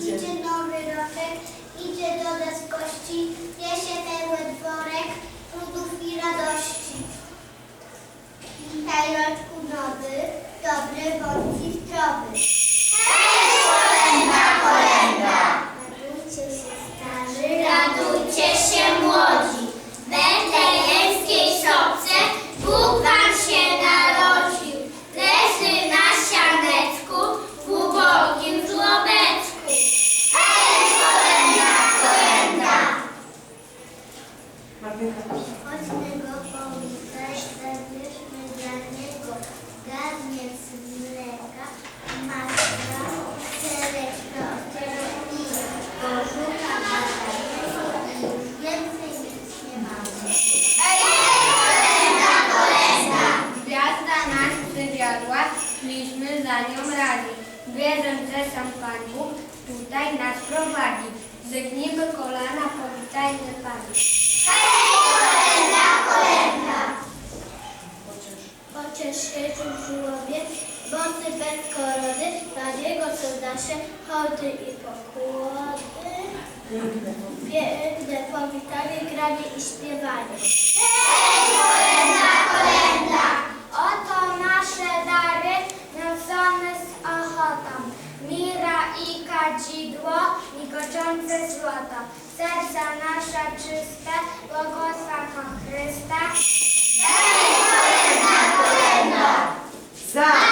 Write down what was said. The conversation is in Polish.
Idzie nowy roczek, idzie do nas gości, niesie pełen worek trudów i radości. Witaj roczku nowy, dobry, bądź i zdrowy. Szliśmy za nią radzi. Wierzę, że sam Pan Bóg tutaj nas prowadzi. Zegnijmy kolana, powitajmy Pana. Chociaż się żużłowie, bosy bez korony, dla niego są nasze hołdy i pokłody. Piękne. Powitanie, granie i śpiewanie. Oto сонце злото, серця наша чисте, благослава Христа. Слава!